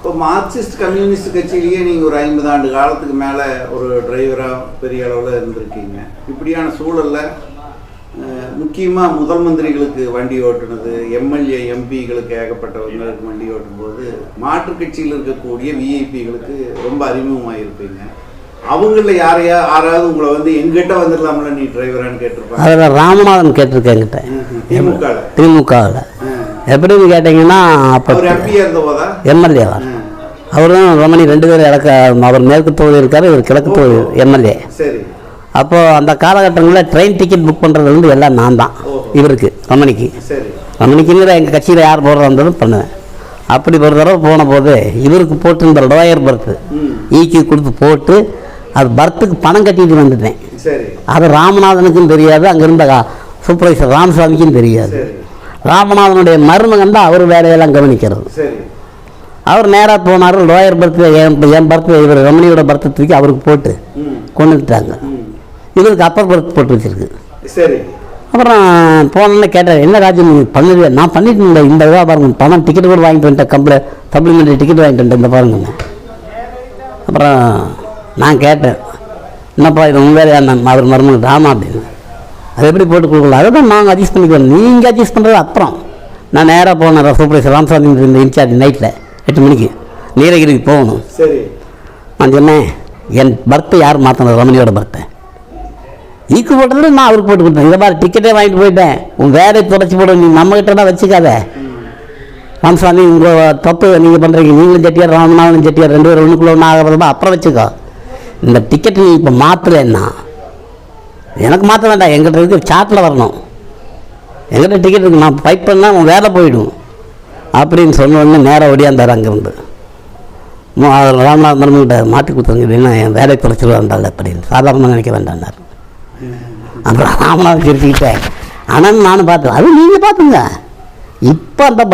இப்போ Marxist communist கட்சியிலேயே நீங்கள் ஒரு ஐம்பது ஆண்டு காலத்துக்கு மேலே ஒரு டிரைவராக பெரிய அளவில் இருந்திருக்கீங்க. இப்படியான சூழலில் முக்கியமாக முதல் மந்திரிகளுக்கு வண்டி ஓட்டுனது எம்எல்ஏ எம்பிகளுக்கு ஏகப்பட்டவங்களுக்கு வண்டி ஓட்டும்போது மாற்றுக் கட்சியில் இருக்கக்கூடிய விஐபிகளுக்கு ரொம்ப அறிமுகமாக இருப்பீங்க அவங்கள யாரையா யாராவது உங்களை வந்து எங்கிட்ட வந்துடலாம்ல நீ டிரைவரான்னு கேட்டிருப்பாங்க. அதில் ராமநாதன் கேட்டிருக்கேன் திமுகவில் திமுகவில் எப்படின்னு கேட்டிங்கன்னா அப்போ அவர் எம்எல்ஏவா அவரும் ரமணி ரெண்டு பேரும் இலக்க அவர் மேற்கு தொகுதி இருக்காரு இவர் கிழக்கு தொகுதி எம்எல்ஏ அப்போது அந்த காலகட்டங்களில் ட்ரெயின் டிக்கெட் புக் பண்ணுறது வந்து எல்லாம் நான் தான் இவருக்கு ரமணிக்கு ரமணிக்குங்கிற எங்கள் கட்சியில் யார் போடுறா இருந்தாலும் பண்ணுவேன். அப்படி ஒரு தடவை போன போது இவருக்கு போட்டிருந்த லோயர் பர்த்து ஈக்கி கொடுத்து போட்டு அது பர்த்துக்கு பணம் கட்டிட்டு வந்துட்டேன். அது ராமநாதனுக்கும் தெரியாது அங்கே இருந்த சூப்பர்வைசர் ராமசாமிக்கும் தெரியாது. ராமநாதனுடைய மருமகன் தான் அவர் வேலையெல்லாம் கவனிக்கிறது. அவர் நேராக போனார் லோயர் பர்த்து என் என் பர்த்து இவர் ரமணியோட பர்த்தை தூக்கி அவருக்கு போட்டு கொண்டுட்டாங்க. இவருக்கு அப்பர் பர்த் போட்டு வச்சிருக்கு. சரி. அப்புறம் போனோன்னு கேட்டார் என்ன ராஜு நீ பண்ணுது நான் பண்ணிட்டு இருந்தேன் இந்த இதாக பாருங்க பணம் டிக்கெட் கூட வாங்கிட்டு வந்துட்டேன் கம்பள சப்ளிமெண்ட்ரி டிக்கெட் வாங்கிட்டு வந்துட்டேன் இந்த பாருங்க. அப்புறம் நான் கேட்டேன் என்னப்பா இது உங்க வேலையா? நான் அவர் மருமகன் ராமா அப்படின்னு. அது எப்படி போட்டு கொடுக்கல அதை தான் நாங்கள் அட்ஜஸ்ட் பண்ணிக்குவோம் நீங்கள் அட்ஜஸ்ட் பண்ணுறது அப்புறம். நான் நேராக போனேன் சூப்பர்வைசர் ராமசாமி இந்த இன்சார்ஜ் நைட்டில் எட்டு மணிக்கு. நீலகிரிக்கு போகணும். சரி. நான் சொன்னேன் என் பர்த்தை யார் மாற்றினது ரமணியோட பர்த்தை ஈக்கு போட்டதில் நான் அவருக்கு போட்டு கொடுத்தேன். இதை மாதிரி டிக்கெட்டே வாங்கிட்டு போயிட்டேன். உன் வேலையை தொடச்சி போட நீ நம்ம கிட்ட வச்சுக்காத. ராமசாமி உங்கள் தப்பு நீங்கள் பண்ணுறீங்க நீங்களும் செட்டியார் ராமநாதனும் செட்டியார் ரெண்டு பேரும் ஒன்றுக்குள்ள ஒன்று ஆகிறதா அப்புறம் வச்சுக்கோ. இந்த டிக்கெட் நீ இப்போ மாற்றலைன்னா எனக்கு மாற்ற வேண்டாம். எங்கிட்ட இருக்கு சாட்டில் வரணும். எங்கிட்ட டிக்கெட் இருக்கு. நான் ஃபைட் பண்ணால் உன் வேலை போயிடும். அப்படின்னு சொன்ன உடனே நேராக ஓடியாந்தார் அங்கேருந்து. ராமநாத் மருமகிட்ட மாற்றி கொடுத்துருங்க என்ன என் வேலை குறைச்சிருவாண்டாள் அப்படின்னு. சாதாரணமாக நினைக்க வேண்டாம்னார் அப்புறம் ராமநாத் சிரிச்சுக்கிட்டேன் ஆனால் நானும் பார்த்தேன். அது நீங்கள் பார்த்துங்க. இப்போ அந்த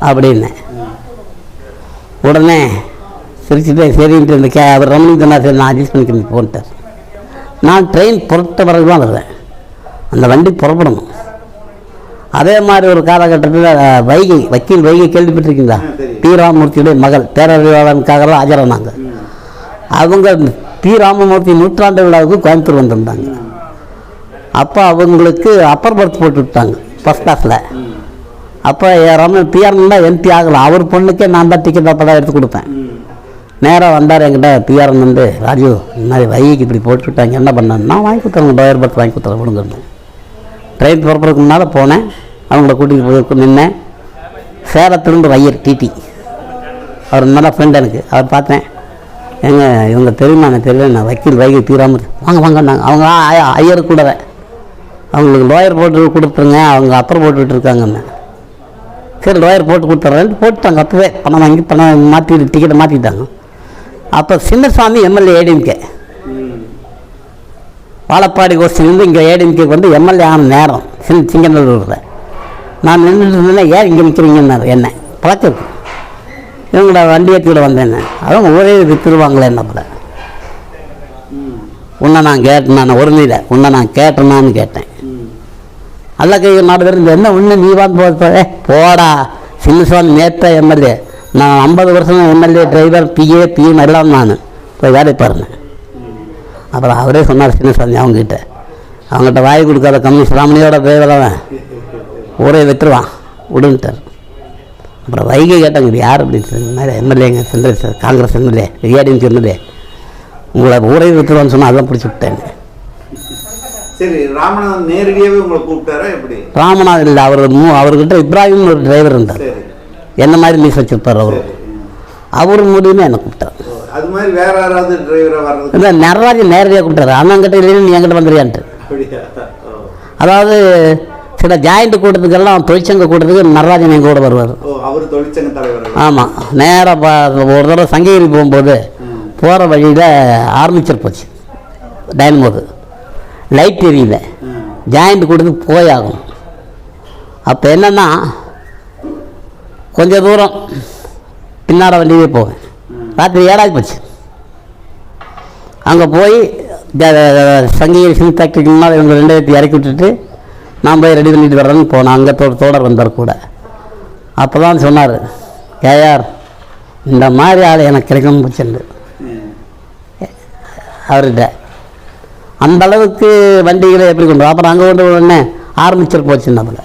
ஆ. அப்படின்னு. உடனே சிரிச்சுட்டு சரின்ட்டு இந்த கே அவர் ரமணி சொன்னார் சரி நான் அட்ஜஸ்ட் பண்ணிக்கிறேன் போன்ட்டார் நான் ட்ரெயின் புறத்த பிறகு தான் வருவேன். அந்த வண்டி புறப்படணும். அதே மாதிரி ஒரு காலகட்டத்தில் வைகை வக்கீல் வைகை கேள்விப்பட்டிருக்கீங்களா. பி ராமமூர்த்தியுடைய மகள் பேரறிவாளனுக்காகலாம் ஆஜரானாங்க. அவங்க பி ராமமூர்த்தி நூற்றாண்டு விழாவுக்கு கோயம்புத்தூர் வந்திருந்தாங்க. அப்போ அவங்களுக்கு அப்பர் பர்த் போட்டு விட்டாங்க ஃபஸ்ட் கிளாஸில் அப்போ ரமன் பிஆர் தான் எம்பி ஆகலாம் அவர் பொண்ணுக்கே நான் தான் டிக்கெட் அப்போ தான் எடுத்து கொடுப்பேன். நேராக வந்தார் என்கிட்ட பிஆர்என் வந்து ராஜு இந்த மாதிரி வைக்கு இப்படி போட்டுவிட்டாங்க என்ன பண்ணேன் நான் வாங்கி கொடுத்துறேன் டோயர் பர்த் வாங்கி கொடுத்துறேன் விடுங்க ட்ரெயின் புறப்படுறதுக்கு முன்னால் போனேன் அவங்கள கூட்டிகிட்டு போய் நின்னேன். சேலத்திலிருந்து வையர் டிடி அவர் நல்ல ஃப்ரெண்ட் எனக்கு. அவர் பார்த்தேன் ஏங்க இவங்க தெரியுமா எனக்கு தெரியல நான் வக்கீல் வைகை தீராமல் வாங்க வாங்க அவங்க ஐயர் கூட அவங்களுக்கு லோயர் போட்டு கொடுத்துருங்க அவங்க அப்புறம் போட்டுக்கிட்டு இருக்காங்கன்னு சரி லோயர் போட்டு கொடுத்துட்றேன் போட்டுட்டாங்க அப்போவே பணம் வாங்கி பணம் மாற்றி டிக்கெட்டை மாற்றிட்டாங்க அப்போ சின்னசாமி எம்எல்ஏ ஏடிஎம்கே வாழப்பாடி கோஷ்டிலேருந்து இங்கே ஏடிஎம்கே வந்து எம்எல்ஏ ஆன நேரம் சின்ன சிங்கநல்லூரில். நான் நின்றுட்டு இருந்தேன் ஏன் இங்கே நிற்கிறீங்கன்னாரு என்ன. பழக்கம் இவங்களோட வண்டி ஏற்றிவிட வந்தேன் அவங்க ஒரே விற்றுருவாங்களே என்ன போல உன்னை நான் கேட்டேன் நான் ஒரு நீல. உன்னை நான் கேட்டேனான்னு கேட்டேன். அல்ல கை நாடு பேர் என்ன ஒன்று நீ வந்து போ போடா. சின்னசாமி நேற்ற எம்எல்ஏ நான் ஐம்பது வருஷம் எம்எல்ஏ டிரைவர் பிஏ பிஎம் எல்லாம் நான். போய் வேலை பாருங்க. அப்புறம் அவரே சொன்னார் சின்னசுவாமி அவங்ககிட்ட. அவங்ககிட்ட வாய் கொடுக்காத கம்மி ராமணியோட டிரைவரவன் ஊரே விற்றுருவான் விடுன்ட்டார். அப்புறம் வைகை கேட்டாங்க யார் அப்படின்னு மாதிரி எம்எல்ஏங்க central sir Congress MLA ADMK MLA உங்களை ஊரே விற்றுருவான்னு சொன்னால் அதெல்லாம் பிடிச்சி விட்டேன். சரி ராமநாதன் நேரடியாகவே உங்களை கூப்பிட்டாரா எப்படி? ராமநாதன் இல்லை அவர் மூ அவர்கிட்ட இப்ராஹிம்னு ஒரு டிரைவர் இருந்தார். என்ன மாதிரி மீஸ் வச்சிருப்பார் அவர். அவர் மூலியமாக என்னை கூப்பிட்டார்? அது மாதிரி வேற யாராவது டிரைவராக இந்த நடராஜன் நேரடியாக கூப்பிட்டாரு. அண்ணங்கிட்ட இல்லைன்னு நீ என்கிட்ட வந்துறியான்ட்டு அதாவது சில ஜாயிண்ட் கூட்டத்துக்கெல்லாம் தொழிற்சங்க கூட்டத்துக்கு நடராஜன் எங்கள் கூட வருவார். அவர் தொழிற்சங்க தலைவர் ஆமாம் நேராக ஒரு தடவை சங்ககிரி போகும்போது. போகிற வழியில் ஆர்மிச்சர் போச்சு. டைனமோது. லைட் எரியல. ஜாயிண்ட் கூட்டத்துக்கு போயாகும் அப்போ என்னென்னா கொஞ்சம் தூரம். பின்னாட வண்டியே போவேன். ராத்திரி ஏழாவது போச்சு. அங்கே போய் ஜ- சங்ககிரி சிம் முன்னால் இவங்க ரெண்டு பேர்த்து இறக்கி விட்டுட்டு நான் போய் ரெடி பண்ணிட்டு வர்றேன்னு போனேன். அங்கே தோ தோடர் வந்தார் கூட. அப்போ தான் சொன்னார் கேஆர் இந்த மாதிரி ஆள் எனக்கு கிடைக்கணும் போச்சுண்டு அவர்கிட்ட அந்த அளவுக்கு வண்டிகளை எப்படி கொண்டு அப்புறம் அங்கே கொண்டு உடனே ஆரம்பிச்சிரு போச்சுன்னாப்புல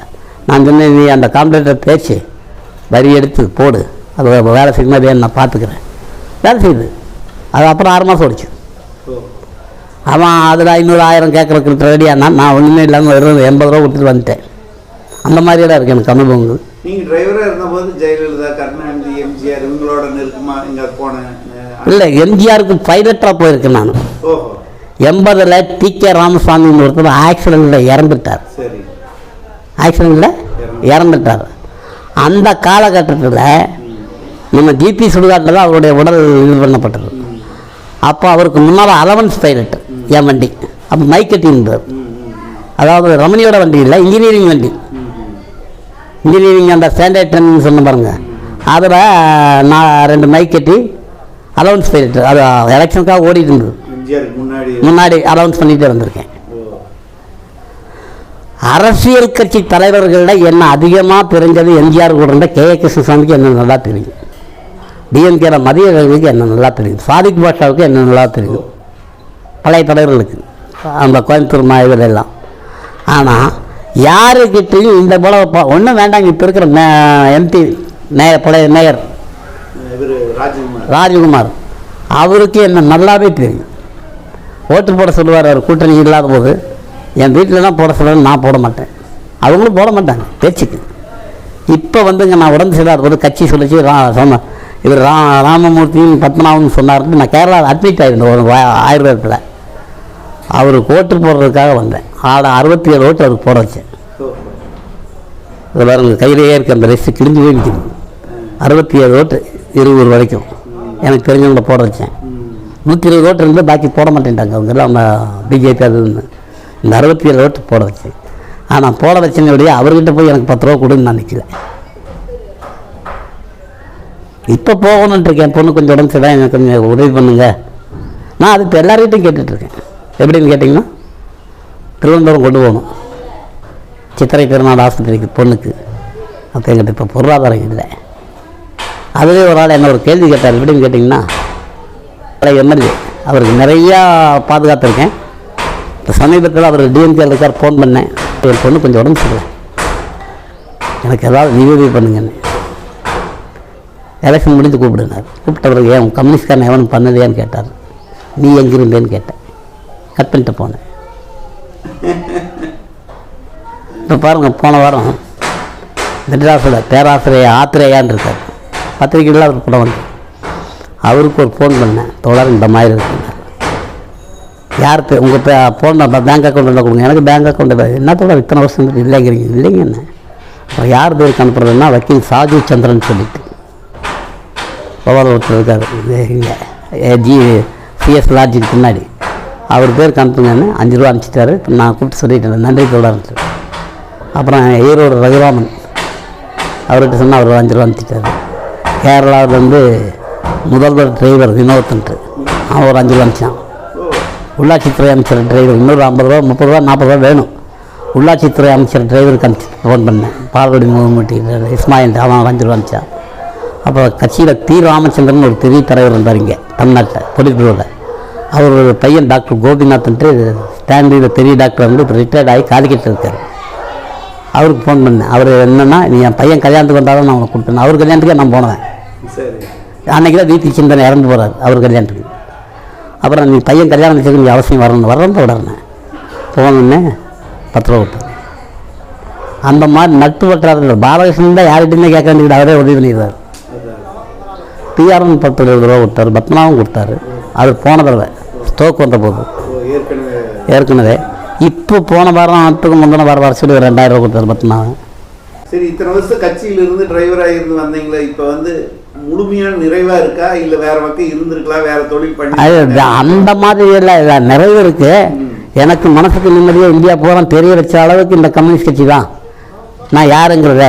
நான் சொன்னேன் நீ அந்த காம்ப்ளேட்டர் பேச்சு வரி எடுத்து போடு. அது வேலை செய்யணும் வேணும் நான் பார்த்துக்கிறேன். வேலை செய்யுது. அது அப்புறம் ஆறு மாதம் ஓடிச்சு. அவன் அதில் ஐநூறு ஆயிரம் கேட்குறதுக்கு ரெடியானா நான் ஒன்றுமே இல்லாமல் வெறும் எண்பது ரூபா கொடுத்துட்டு வந்துட்டேன். அந்த மாதிரியே தான் இருக்குது எனக்கு அனுபவங்கள் நீங்க டிரைவரா இருந்தபோது ஜெயலலிதா கருணாநிதி எம்ஜிஆர் இவங்களோட நெருக்கமா இங்க போன அஹ், இல்லை எம்ஜிஆருக்கு பைலட்டாக போயிருக்கேன் நான். எண்பதில் டி கே ராமசாமின்னு ஒருத்தர் ஆக்சிடெண்ட்டில் இறந்துட்டார். சரி. ஆக்சிடெண்ட்டில் இறந்துட்டார். அந்த காலகட்டத்தில் நம்ம ஜிபி சுடுகாட்டில் தான் அவருடைய உடல் இது பண்ணப்பட்டது. அப்போ அவருக்கு முன்னால் அலவன்ஸ் பைலட் என் வண்டி. அப்போ மைக்கட்டி இருந்தார். அதாவது ரமணியோட வண்டி இல்லை இன்ஜினியரிங் வண்டி. இன்ஜினியரிங் அந்த ஸ்டாண்டர்ட் டென் சொன்ன பாருங்க. அதில் நான் ரெண்டு மைக் கட்டி அலவன்ஸ் பைலட் அது எலெக்ஷனுக்காக ஓடிட்டு இருந்தது. முன்னாடி. அலவன்ஸ் பண்ணிட்டு வந்திருக்கேன். அரசியல் கட்சி தலைவர்களில் என்ன அதிகமாக தெரிஞ்சது எம்ஜிஆர் கூட இருந்த கே கிருஷ்ணசாமிக்கு என்ன நல்லா தெரியும்? டிஎம்கேல மதிய கல்விக்கு என்ன நல்லா தெரியும்? சாதிக் பாஷாவுக்கு என்ன நல்லா தெரியும்? பழைய தலைவர்களுக்கு அந்த கோயம்புத்தூர் மாயவர் எல்லாம். ஆனால் யாருக்கிட்டையும் இந்த போல ஒன்றும் வேண்டாங்க. இப்போ இருக்கிற எம்பி மேயர் பழைய மேயர். ராஜகுமார். ராஜகுமார். அவருக்கு என்ன நல்லாவே தெரியும். ஓட்டு போட சொல்லுவார் அவர். கூட்டணி இல்லாத போது. என் வீட்டிலலாம் போட சொல்லுவேன் நான் போட மாட்டேன். அவங்களும் போட மாட்டாங்க பேச்சுக்கு. இப்போ வந்துங்க நான் உடம்பு சரியில்லாத போது கட்சி சொல்லிச்சு ரா சொன்ன இவர் ரா ராமமூர்த்தியும் பத்மநாபன் சொன்னார்னு நான் கேரளாவில் அட்மிட் ஆகிருந்தேன் ஒரு ஆயுர்வேதத்தில். அவருக்கு ஓட்டு போடுறதுக்காக வந்தேன். ஆட அறுபத்தி ஏழு ஓட்டு அவருக்கு போட வச்சேன் ஓ இது பாருங்க கையிலேயே இருக்க அந்த லிஸ்ட்டு கிழிஞ்சு போய் நிற்கிது அறுபத்தி ஏழு ஓட்டு இருபது வரைக்கும். எனக்கு தெரிஞ்சவங்கள போட வச்சேன். நூற்றி இருபது ஓட்டு இருந்து பாக்கி போட மாட்டேன்ட்டாங்க அவங்க எல்லாம் நம்ம பிஜேபி அது இதுன்னு. இந்த அறுபத்தி ஏழு ஓட்டு போட வச்சேன் ஆனால் போட வச்சனையுடைய அவர்கிட்ட போய் எனக்கு பத்து ரூபா கொடுன்னு நான் நிற்கல இப்போ போகணுன்ட்டு இருக்கேன். பொண்ணு கொஞ்சம் உடம்பு சரிதான் எனக்கு கொஞ்சம் உதவி பண்ணுங்க. நான் அது இப்போ எல்லார்கிட்டையும் கேட்டுட்ருக்கேன் எப்படின்னு கேட்டிங்கன்னா திருவனந்தபுரம் கொண்டு போகணும். சித்திரை திருநாள் ஆஸ்பத்திரிக்கு பொண்ணுக்கு. அப்போ எங்கிட்ட இப்போ பொருளாதாரம் இல்லை. அதுவே ஒரு ஆள் என்ன ஒரு கேள்வி கேட்டார். எப்படின்னு கேட்டிங்கன்னா எம்எல்ஏ அவருக்கு நிறையா பாதுகாத்துருக்கேன் இப்போ சமீபத்தில் அவர் டிஎம்கே இருக்கார் ஃபோன் பண்ணேன். என் பொண்ணு கொஞ்சம் உடம்பு சரியில்லை. எனக்கு ஏதாவது நிவேதி பண்ணுங்கன்னு. எலெக்ஷன் முடிஞ்சு கூப்பிடுனார். கூப்பிட்ட பிறகு ஏன் கம்யூனிஸ்ட்காரன் எவனும் பண்ணலையான்னு கேட்டார். நீ எங்கே இருந்தேன்னு கேட்டேன். கட் பண்ணிட்டு போனேன். இப்போ பாருங்கள் போன வாரம் மெட்ராஸில் பேராசிரியர் ஆத்திரேயான் இருக்கார். பத்திரிகையில் அவர் படம் வந்து அவருக்கு ஒரு ஃபோன் பண்ணேன். தோழர் இந்த மாதிரி இருக்குன்னார் யார் பே உங்கள் pay phone number bank account கொடுங்க. எனக்கு பேங்க் அக்கௌண்ட் என்னத்தோட என்ன இத்தனை வருஷம் இல்லைங்கிறீங்க? இல்லைங்க என்ன? அப்புறம் யார் பேருக்கு அனுப்புறதுன்னா வக்கீல் சாஜு சந்திரன் சொல்லிட்டு. பவால் ஒருத்தர் இருக்கார். இங்கே ஜி சிஎஸ் லாட்ஜுக்கு பின்னாடி. அவர் பேருக்கு அனுப்புங்கன்னு அஞ்சு ரூபா அனுப்பிச்சிட்டாரு. இப்போ நான் கூப்பிட்டு சொல்லிட்டேன். நன்றி தோழர்ன்ட்டு அப்புறம் ஈரோடு ரகுராமன். அவர்கிட்ட சொன்னால் அவர் அஞ்சு ரூபா அனுப்பிச்சிட்டாரு. கேரளாவிலேருந்து முதல்வர் டிரைவர் வினோத்ன்ட்டு அவன் ஒரு அஞ்சு ரூபா அனுப்பிச்சான். உள்ளாட்சித்துறை அமைச்சர் டிரைவர் இன்னொரு ஐம்பது ரூபா முப்பது ரூபா நாற்பது ரூபா வேணும். உள்ளாட்சித்துறை அமைச்சர் டிரைவருக்கு அனுப்பிச்சு ஃபோன் பண்ணேன். பால்வடி முகமூட்டி இஸ்மாயில் அவன் அஞ்சு அனுப்பிச்சான் அப்போ கட்சியில் தி ராமச்சந்திரன் ஒரு பெரிய தலைவர் இருந்தார் இங்கே தமிழ்நாட்டில் பொலிட்பூரில் அவர் ஒரு பையன் டாக்டர் கோபிநாத்ன்ட்டு ஸ்டாண்டில் பெரிய டாக்டர் வந்து இப்போ ரிட்டையர்ட் ஆகி காலிக்கட்டில் இருக்கார். அவருக்கு ஃபோன் பண்ணேன். அவர் என்னென்னா நீ என் பையன் கல்யாணத்துக்கு வந்தாலும் நான் உனக்கு கொடுத்தேன் அவர் கல்யாணத்துக்கே நான் போனேன் சரி. அன்னைக்கு தான் வீட்டு சிந்தனை இறந்து போகிறார் அவர் கல்யாணத்துக்கு. அப்புறம் நீ பையன் கல்யாணம் வச்சுக்கு நீ அவசியம் வரணும். வரணும் உடனே. போனோடனே பத்து ரூபா கொடுத்தாரு அந்த மாதிரி நட்பு வட்டாரத்தில் பாலகிருஷ்ணன் தான் யார்கிட்டையுமே கேட்க வேண்டியது அவரே உதவி பண்ணிடுறாரு அதான் பிஆர்என் பத்து இருபது ரூபா கொடுத்தாரு பத்மநாபம் கொடுத்தாரு. அது போன தடவை ஸ்டோக் வந்த போது. ஏற்கனவே. இப்போ போன வாரம் ஆட்டுக்கு முந்தின வாரம் வர சொல்லி ஒரு ரெண்டாயிரம் ரூபா கொடுத்தாரு பத்மநாபன். சரி இத்தனை வருஷம் கட்சியிலிருந்து டிரைவராக இருந்து வந்தீங்களே இப்போ வந்து முழுமையான நிறைவா இருக்கா? இல்ல வேற பக்கம் இருந்திருக்கலாம் வேற தொழில் பண்ணி அந்த மாதிரி எல்லாம் இல்லை நிறைய இருக்கு. எனக்கு மனசுக்கு நிம்மதியாக இந்தியா பூரா தெரிய வச்ச அளவுக்கு இந்த கம்யூனிஸ்ட் கட்சி தான். நான் யாருங்கிறத.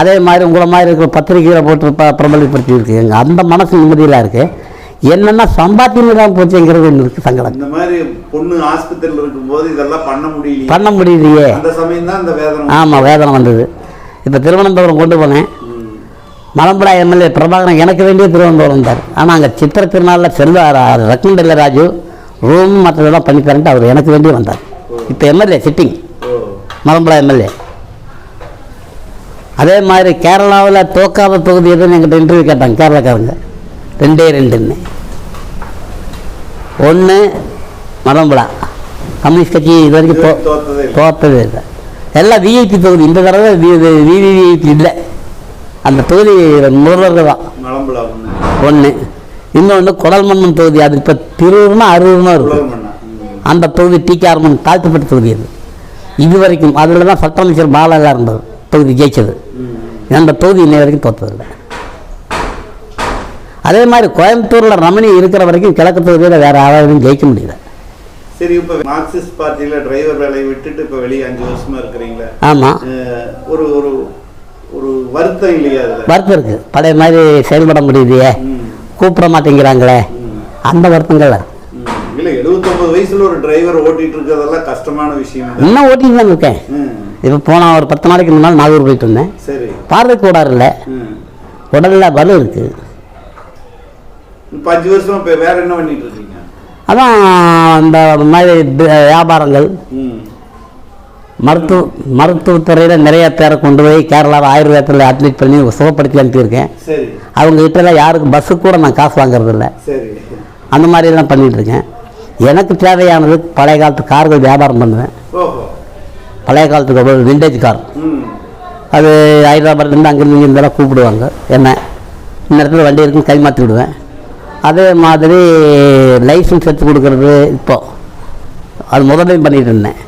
அதே மாதிரி உங்களை மாதிரி இருக்கிற பத்திரிகையில் போட்டு ப பிரபலப்படுத்தி இருக்குங்க அந்த மனசு நிம்மதியெல்லாம் இருக்குது என்னென்னா சம்பாத்தியம் இல்லாமல் போச்சுங்கிறது இருக்குது சங்கடம். இந்த மாதிரி பொண்ணு ஆஸ்பத்திரியில இருக்கும்போது இதெல்லாம் பண்ண முடியலையே. பண்ண முடியலையே. அந்த சமயம் தான் அந்த வேதனை ஆமாம் வேதனை வந்தது. இப்போ திருவனந்தபுரம் கொண்டு போனேன். ம். மலம்புழா எம்எல்ஏ பிரபாகரன் எனக்கு வேண்டிய திருவனந்தபுரம் வந்தார். ஆனால் அங்கே சித்திர திருநாளில் செல்வ ரத்னண்டில்ல ராஜு ரூம் மற்றதெல்லாம் பண்ணி தரேன்ட்டு அவர் எனக்கு வேண்டிய வந்தார். இப்போ எம்எல்ஏ சிட்டிங் ஓ மலம்புழா எம்எல்ஏ. அதே மாதிரி கேரளாவில் தோக்காத தொகுதி எதுன்னு என்கிட்ட இன்டர்வியூ கேட்டாங்க கேரளாக்காரங்க. ரெண்டே ரெண்டுன்னு. ஒன்று மலம்புழா கம்யூனிஸ்ட் கட்சி இது வரைக்கும் இல்லை. தோத்ததே இல்லை. எல்லாம் விஐபி தொகுதி. இந்த தடவை விவிஐபி இல்லை. அந்த தொகுதி முதல்வர்கள் தான். ஒன்று இன்னொன்று குடல்மன்னன் தொகுதி. அது இப்போ திருவுருமா அறுபதுமா இருக்கும். அந்த தொகுதி டிகேஆர்மன் தாழ்த்தப்பட்ட தொகுதி அது. இது வரைக்கும் அதில் தான் சட்ட அமைச்சர் இருந்தது தொகுதி ஜெயிச்சது. அந்த தொகுதி இன்னை வரைக்கும் தோத்ததில்லை. அதே மாதிரி கோயம்புத்தூரில் ரமணி இருக்கிற வரைக்கும் கிழக்கு தொகுதியில் வேறு யாராலையும் ஜெயிக்க முடியல. சரி இப்ப மார்க்சிஸ்ட் பார்ட்டியில டிரைவர் வேலையை விட்டுட்டு இப்ப வெளியே அஞ்சு வருஷமா இருக்கிறீங்களா. ஆமாம் ஒரு ஒரு ஒரு வருத்தம் இல்லையா வருத்தம் இருக்குது பழைய மாதிரி செயல்பட முடியுதையே. கூப்பிட மாட்டேங்கிறாங்களே. அந்த வருத்தங்கள். இல்ல 79 வயசுல ஒரு டிரைவர் ஓட்டிட்டு இருக்கிறதெல்லாம் கஷ்டமான விஷயம். இன்னும் ஓட்டிட்டு தான் இருக்கேன். இப்போ போன ஒரு பத்து நாளைக்கு முன்னால் நாகூர் போயிட்டு வந்தேன் சரி பார்வை இல்லை. உடலில் வலு இருக்குது இப்ப அஞ்சு வருஷமா இப்ப வேற என்ன பண்ணிட்டு இருக்கீங்க அதான் அந்த மாதிரி வியாபாரங்கள். மருத்துவ மருத்துவத்துறையில் நிறைய பேரை கொண்டு போய் கேரளாவில் ஆயுர்வேதத்தில் அட்மிட் பண்ணி சுகப்படுத்தி அனுப்பியிருக்கேன். அவங்க கிட்டலாம் யாருக்கு பஸ்ஸு கூட நான் காசு வாங்குறதில்ல. அந்த மாதிரிலாம் பண்ணிட்டு இருக்கேன் எனக்கு தேவையானது பழைய காலத்து கார்கள் வியாபாரம் பண்ணுவேன். பழைய காலத்துக்கு ஒரு விண்டேஜ் கார் அது ஹைதராபாத்லேருந்து அங்கேருந்து இங்கே இருந்தாலும் கூப்பிடுவாங்க. என்ன? இந்த இடத்துல வண்டி இருக்குன்னு கை மாற்றி விடுவேன் அதே மாதிரி லைசன்ஸ் எடுத்து கொடுக்குறது இப்போ. அது முதலையும் பண்ணிட்டு இருந்தேன்.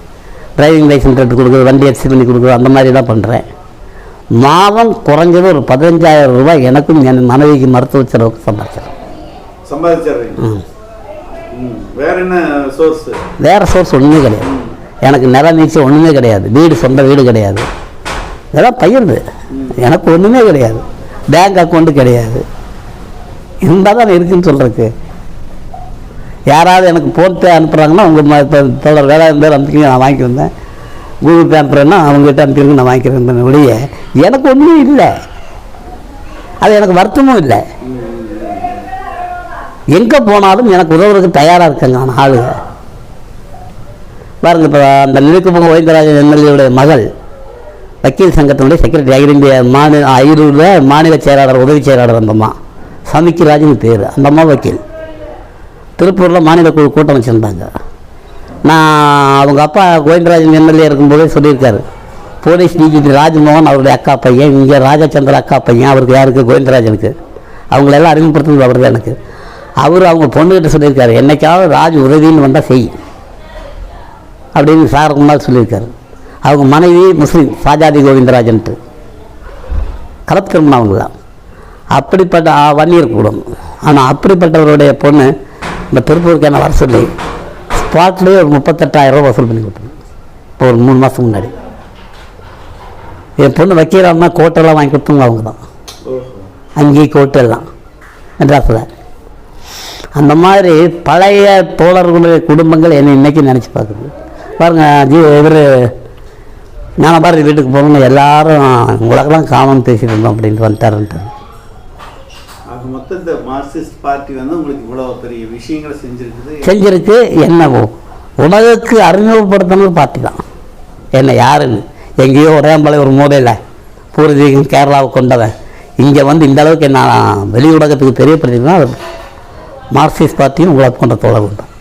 டிரைவிங் லைசன்ஸ் எடுத்து கொடுக்குறது வண்டி எக்ஸி பண்ணி கொடுக்குறது அந்த மாதிரி தான் பண்ணுறேன் மாதம் குறைஞ்சது ஒரு பதினஞ்சாயிரம் ரூபாய் எனக்கும் என் மனைவிக்கு மருத்துவ செலவுக்கு சம்பாதிச்சேன் சம்பாதிச்சிடுறீங்க? ம். ம். வேற என்ன சோர்ஸ் வேறு சோர்ஸ் ஒன்றுமே கிடையாது. எனக்கு நில நீச்சி ஒன்றுமே கிடையாது. வீடு சொந்த வீடு கிடையாது. இதெல்லாம் பயிர்ந்து எனக்கு ஒன்றுமே கிடையாது. பேங்க் அக்கௌண்ட்டு கிடையாது. இருந்தால் தான் இருக்குன்னு சொல்கிறதுக்கு யாராவது எனக்கு ஃபோன்பே அனுப்புகிறாங்கன்னா உங்கள் இப்போ தொடர் வேலை இருந்தால் அனுப்பிங்க நான் வாங்கி வந்தேன் கூகுள் பே அனுப்புகிறேன்னா அவங்ககிட்ட அனுப்பிடுங்க நான் வாங்கிக்கிறேன் ஒழிய எனக்கு ஒன்றும் இல்லை அது எனக்கு வருத்தமும் இல்லை எங்கே போனாலும் எனக்கு உதவுறதுக்கு தயாராக இருக்கேங்க நான் ஆளுங்க பாருங்க இப்போ அந்த நிலைக்குப்பங்க கோவிந்தராஜன் எம்எல்ஏவுடைய மகள் வக்கீல் சங்கத்தினுடைய செக்ரட்டரி அகில இந்திய மாநில ஐரூரில் மாநில செயலாளர் உதவி செயலாளர் அந்தம்மா சமிக்கிராஜன் பேர் அந்தம்மா வக்கீல் திருப்பூரில் மாநில குழு கூட்டம் வச்சுருந்தாங்க நான் அவங்க அப்பா கோவிந்தராஜன் எம்எல்ஏ இருக்கும்போதே சொல்லியிருக்காரு. போலீஸ் டிஜிபி ராஜ்மோகன் அவருடைய அக்கா பையன் இங்கே ராஜச்சந்திர அக்கா பையன் அவருக்கு யாருக்கு? கோவிந்தராஜனுக்கு. அவங்களெல்லாம் அறிமுகப்படுத்துறது அவர் தான் எனக்கு. அவர் அவங்க பொண்ணுகிட்ட சொல்லியிருக்காரு என்னைக்காவது ராஜ் உதவின்னு வந்தால் செய். அப்படின்னு சார் குமார் சொல்லியிருக்காரு. அவங்க மனைவி முஸ்லீம் சாஜாதி கோவிந்தராஜன்ட்டு. கலப்பு திருமணம் அவங்க தான் அப்படிப்பட்ட வன்னியர் கூடம். ஆனால் அப்படிப்பட்டவருடைய பொண்ணு இந்த திருப்பூருக்கு என்ன வர சொல்லி ஸ்பாட்லேயே ஒரு முப்பத்தெட்டாயிரம் ரூபா வசூல் பண்ணி கொடுத்தேன். இப்போ ஒரு மூணு மாதம் முன்னாடி. என் பொண்ணு வக்கீலாம்னா கோட்டெல்லாம் வாங்கி கொடுத்தவங்க அவங்க தான் அங்கேயே கோட்டு எல்லாம். மெட்ராஸில். அந்த மாதிரி பழைய தோழர்களுடைய குடும்பங்கள் என்னை இன்றைக்கி நினச்சி பார்க்குது. பாருங்கள் ஜி இவர் ஞானபாரதி வீட்டுக்கு போகணும் எல்லாரும் உலகெல்லாம் காமன் பேசிட்டு இருந்தோம் அப்படின்ட்டு வந்துட்டாருன்ட்டு ஆக மொத்தம் இந்த மார்க்சிஸ்ட் பார்ட்டி வந்து உங்களுக்கு இவ்வளவு பெரிய விஷயங்களை செஞ்சிருக்குது. செஞ்சிருக்கு என்னவோ? உலகுக்கு அறிமுகப்படுத்தணும் பார்ட்டி தான். என்ன யாருன்னு? எங்கேயோ உடையாம்பளை ஒரு மூலையில் பூர்வீகம் கேரளாவை கொண்டவன். இங்கே வந்து இந்த அளவுக்கு என்ன வெளி உலகத்துக்கு தெரியப்படுத்தினா அது மார்க்சிஸ்ட் பார்ட்டியும் உங்களை போன்ற தோழர்கள் தான்.